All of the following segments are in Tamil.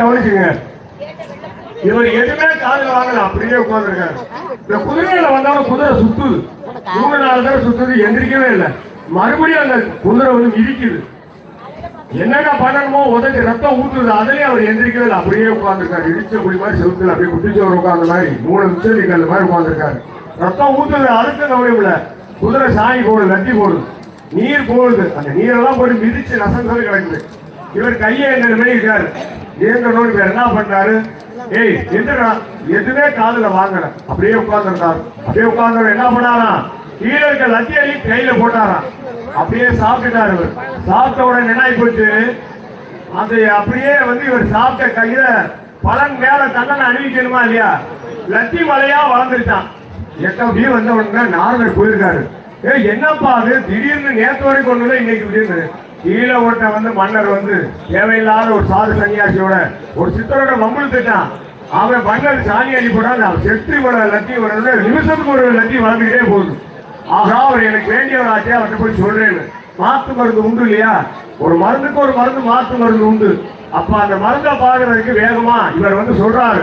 கவனிச்சுங்க இவர் எதுவுமே காதுல வாங்கல அப்படியே உட்கார்ந்துருக்காரு. இந்த குதிரையில வந்தவங்க குதிரை சுத்துது. மூணு நாலு தடவை சுத்துது எந்திரிக்கவே இல்லை. மறுபடியும் அந்த குதிரை வந்து மிதிக்குது. என்னென்ன பண்ணணுமோ உதவி ரத்தம் ஊத்துது அதுலயே அவர் எந்திரிக்கவே இல்லை. அப்படியே உட்கார்ந்துருக்காரு. இடிச்ச குடி மாதிரி செவுத்துல அப்படியே குட்டிச்சோர் உட்கார்ந்த மாதிரி மூணு மிச்சலி கல் மாதிரி உட்கார்ந்துருக்காரு. ரத்தம் ஊத்துது அதுக்கு கவனியமில்ல குதிரை சாய் போடுது லட்டி போடுது. நீர் போடுது. அந்த நீரெல்லாம் போட்டு மிதிச்சு ரசம் சொல்லி கிடக்குது. இவர் கையை எங்க மாதிரி இருக்காரு ஏங்கனோடு இவர் என்ன பண்றாரு? ஏய் என்னடா எதுவே காதுல வாங்கல. அப்படியே உட்கார்ந்துருந்தாரு. அப்படியே உட்கார்ந்து என்ன பண்ணாராம் கீழே இருக்க லத்தியை கையில போட்டாராம் அப்படியே சாப்பிட்டுட்டாரு இவர். சாப்பிட்ட உடனே என்ன போச்சு அது அப்படியே வந்து இவர் சாப்பிட்ட கையில பலன் மேல தண்டனை அணிவிக்கணுமா இல்லையா? லத்தி மலையா வளர்ந்துருச்சான் எட்டபடி வந்த உடனே நாரதர் போயிருக்காரு. ஏ என்னப்பா அது? திடீர்னு நேற்று வரைக்கும் ஒண்ணுல இன்னைக்கு திடீர்னு கீழே ஓட்ட வந்து மன்னர் வந்து தேவையில்லாத ஒரு சாது சன்னியாசியோட ஒரு சித்தரோட மம்முழு திட்டான். அவன் மன்னர் சாணி அடி போட்டால் அவன் செத்துவோட லத்தி வர்றது நிமிஷத்துக்கு ஒரு லத்தி வளர்ந்துக்கிட்டே போகுது. ஆகா அவர் எனக்கு வேண்டியவராச்சே அவர்கிட்ட போய் சொல்றேன்னு மாத்து மருந்து உண்டு இல்லையா? ஒரு மருந்துக்கு ஒரு மருந்து மாத்து மருந்து உண்டு. அப்ப அந்த மருந்தை பாக்குறதுக்கு வேகமா இவர் வந்து சொல்றாரு.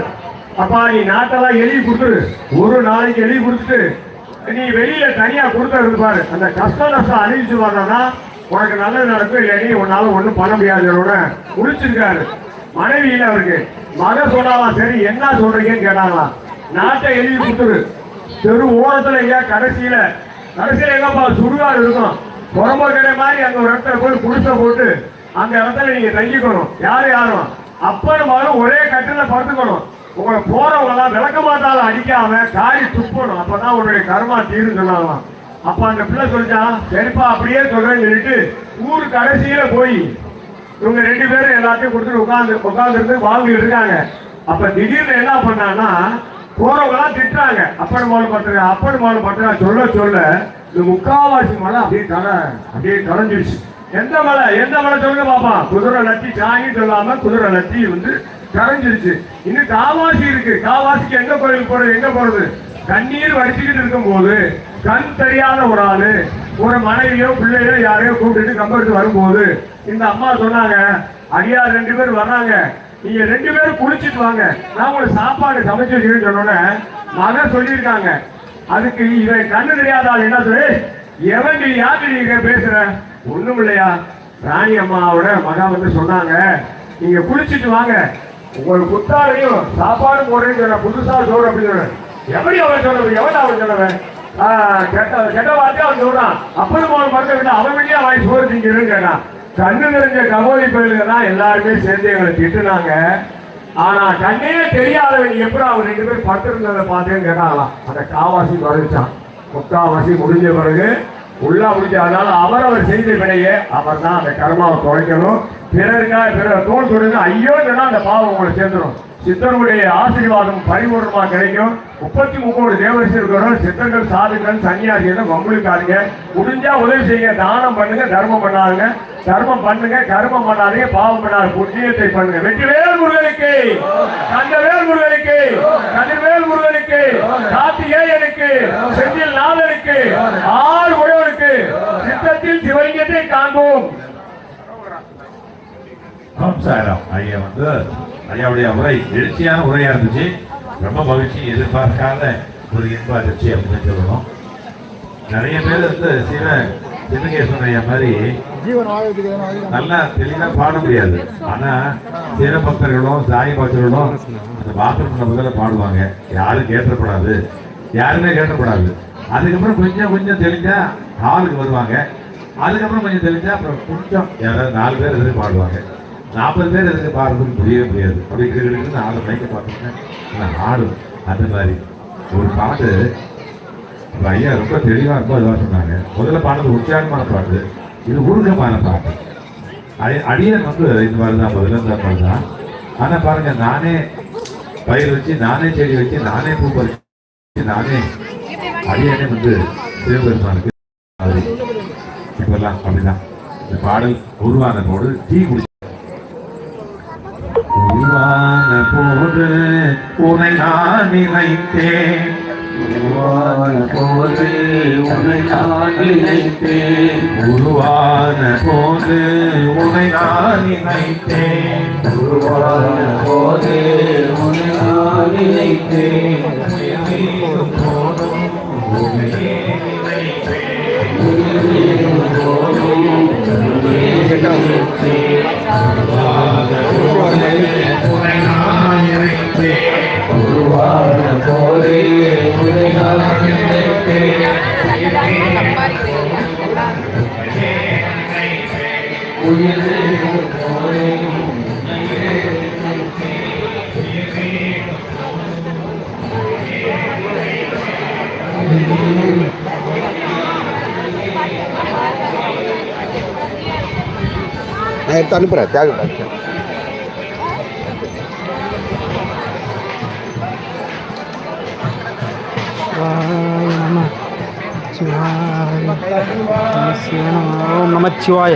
அப்பா நீ நாட்டெல்லாம் எழுதி கொடுத்துரு ஒரு நாளைக்கு எழுதி கொடுத்துட்டு நீ வெளியில தனியா கொடுக்கறது பாரு. அந்த கஷ்ட நஷ்டம் அறிவிச்சு வந்தா உனக்கு நல்லது நடக்கும் இல்லாட்டி உன்னால ஒண்ணும் பண்ண முடியாதோட முடிச்சிருக்காரு. மனைவியில அவருக்கு. மக சொன்னாலாம் சரி என்ன சொல்றீங்கன்னு கேட்டாங்களாம் நாட்டை எழுதி கொடுத்துரு. தெரு ஓரத்துல ஐயா கடைசியில? கடைசியில எங்கப்பா சுடுகாடு இருக்கும். புறம்பு கடை மாதிரி அங்க ஒரு இடத்துல போய் குடிசை போட்டு அந்த இடத்துல நீங்க தங்கிக்கணும். யாரு யாரும்? அப்பனு மகனும் ஒரே கட்டில படுத்துக்கணும். உங்களை போறவங்க எல்லாம் விளக்க மாட்டாலும் அடிக்காம காரி துப்பணும். அப்பதான் உன்னுடைய கர்மா தீரும் சொன்னாங்களாம். அப்ப அந்த பிள்ளை சொல்லிட்டான் சரிப்பா அப்படியே சொல்றேன்னு சொல்லிட்டு ஊர் கடைசியில போய் இவங்க ரெண்டு பேரும் எல்லாத்தையும் கொடுத்துட்டு உட்காந்து உட்காந்துருந்து வாழ்ந்துட்டு இருக்காங்க. அப்ப திடீர்னு என்ன பண்ணான்னா போறவங்களாம் திட்டுறாங்க. அப்பன் மோல் பண்றாங்க அப்பன் மோல் பண்றாங்க சொல்ல சொல்ல இந்த முக்காவாசி மலை அப்படியே கரை அப்படியே கரைஞ்சிருச்சு எந்த மலை எந்த மலை சொல்லுங்க பாப்பா. குதிரை லத்தி சாங்கி சொல்லாம குதிரை லத்தி வந்து கரைஞ்சிருச்சு இன்னும் காவாசி இருக்கு. காவாசிக்கு எங்க கோயிலுக்கு போறது? எங்க போறது? தண்ணீர் வடிச்சுக்கிட்டு இருக்கும் போது கண் தெரியாத ஒரு ஆளு ஒரு மனைவியோ பிள்ளையோ யாரையோ கூப்பிட்டு கம்பெடுத்து வரும்போது இந்த அம்மா சொன்னாங்க அடியா ரெண்டு பேர் வர்றாங்க. நீங்க ரெண்டு பேரும் குளிச்சிட்டு வாங்க. நான் உங்களுக்கு சாப்பாடு சமைச்சு வச்சுன்னு சொன்னோன்னே மகன் சொல்லியிருக்காங்க. அதுக்கு இவன் கண்ணு தெரியாத ஆள் என்ன சொல்லு? எவன் நீ யாரு நீங்க பேசுற? ஒண்ணும் இல்லையா. ராணி அம்மாவோட மகா வந்து சொன்னாங்க நீங்க குளிச்சுட்டு வாங்க. உங்களுக்கு குத்தாலையும் சாப்பாடு போடுறேன்னு சொன்ன புதுசா சோறு அப்படின்னு சொன்ன எப்படி அவன் சொன்னது? எவன் அவன் சொன்னவன்? கெட்ட கெட்ட வார்த்தையா அவன் சொல்றான். அப்படி அவன் மறக்க விட்டு அவன் வெளியே அவன் சோறு திங்கிறேன்னு கேட்டான். கண்ணு தெரிஞ்ச கபோதி பயிலுங்க தான் எல்லாருமே சேர்ந்து எங்களை திட்டுனாங்க. ஆனா கண்ணே தெரியாதவன் எப்படி அவன் ரெண்டு பேரும் படுத்திருந்ததை பார்த்தேன்னு கேட்டாங்களாம். அந்த காவாசி குறைச்சான் முக்காவாசி முடிஞ்ச பிறகு உள்ளா முடிஞ்ச அதனால அவர் அவர் செய்த வினையே அவர் தான் அந்த கர்மாவை குறைக்கணும் பிறருக்காக பிறர் தோல் தொடுங்க. ஐயோ சொன்னா அந்த பாவம் உங்களை சேர்ந்துடும் சித்தனுடைய ஆசீர்வாதம் பரிபூர்ணமாக கிடைக்கும். முப்பத்தி முப்பது தேவரிசி இருக்கிறோம் சித்தர்கள் சாதுக்கள் சன்னியாசிகள் மங்குளிக்காரங்க முடிஞ்சா உதவி செய்யுங்க. தானம் பண்ணுங்க தர்மம் பண்ணாருங்க தர்மம் பண்ணுங்க கர்மம் பண்ணாதீங்க பாவம் பண்ணாத புண்ணியத்தை பண்ணுங்க. வெற்றிவேல் முருகனுக்கு. கந்தவேல் முருகனுக்கு. கதிர்வேல் முருகனுக்கு. கார்த்திகேயனுக்கு. செந்தில் நாதனுக்கு. ஆறு உடையவனுக்கு. சித்தத்தில் சிவலிங்கத்தை காண்போம். ஆம் ஐயா வந்து ஐயாவுடைய உரை எழுச்சியான உரையா இருந்துச்சு. ரொம்ப மகிழ்ச்சி எதிர்பார்க்காத ஒரு இன்ப அதிர்ச்சி அப்படின்னு சொல்லணும். நிறைய பேர் வந்து சிவ சிவகேஸ்வரன் ஐயா மாதிரி நல்லா தெளிவா பாட முடியாது. ஆனா சிவ பக்தர்களும் சாய் பக்தர்களும் அந்த பாத்ரூம்ல முதல்ல பாடுவாங்க. யாரும் கேட்டக்கூடாது யாருமே கேட்டக்கூடாது அதுக்கப்புறம் கொஞ்சம் கொஞ்சம் தெளிஞ்சா ஹாலுக்கு வருவாங்க. அதுக்கப்புறம் கொஞ்சம் தெளிஞ்சா அப்புறம் கொஞ்சம் யாராவது நாலு பேர் எதிர்த்து பாடுவாங்க. நாற்பது பேர் எதுக்கு பாடுறதுன்னு புரியவே முடியாது. அப்படி கிட்ட நாலு மைக்க பார்த்தோம்னா ஆடும். அந்த மாதிரி. ஒரு பாட்டு இப்ப ஐயா ரொம்ப தெளிவாக ரொம்ப இதுவாக சொன்னாங்க. முதல்ல பாடுறது உற்சாகமான பாட்டு. இது உருக்கமான பாட்டு. அடி அடியன் வந்து இந்த மாதிரி தான் முதல்ல இந்த மாதிரி தான். ஆனால் பாருங்கள் நானே பயிர் வச்சு நானே செடி வச்சு நானே பூ பறிச்சு நானே அடியானே வந்து சிவபெருமானுக்கு இப்பெல்லாம் அப்படிதான். இந்த பாடல் உருவான போது டீ குடி உருவான போது உனை நான் நினைத்தேன். உருவான போது உன்னை நான் நினைத்தேன். உருவான போது உன்னை நான் நினைத்தேன். உருவான போது உன்னை நான் நினைத்தேன். நான் எடுத்து அனுப்புகிறேன் தேவை ஓம் நமச்சிவாய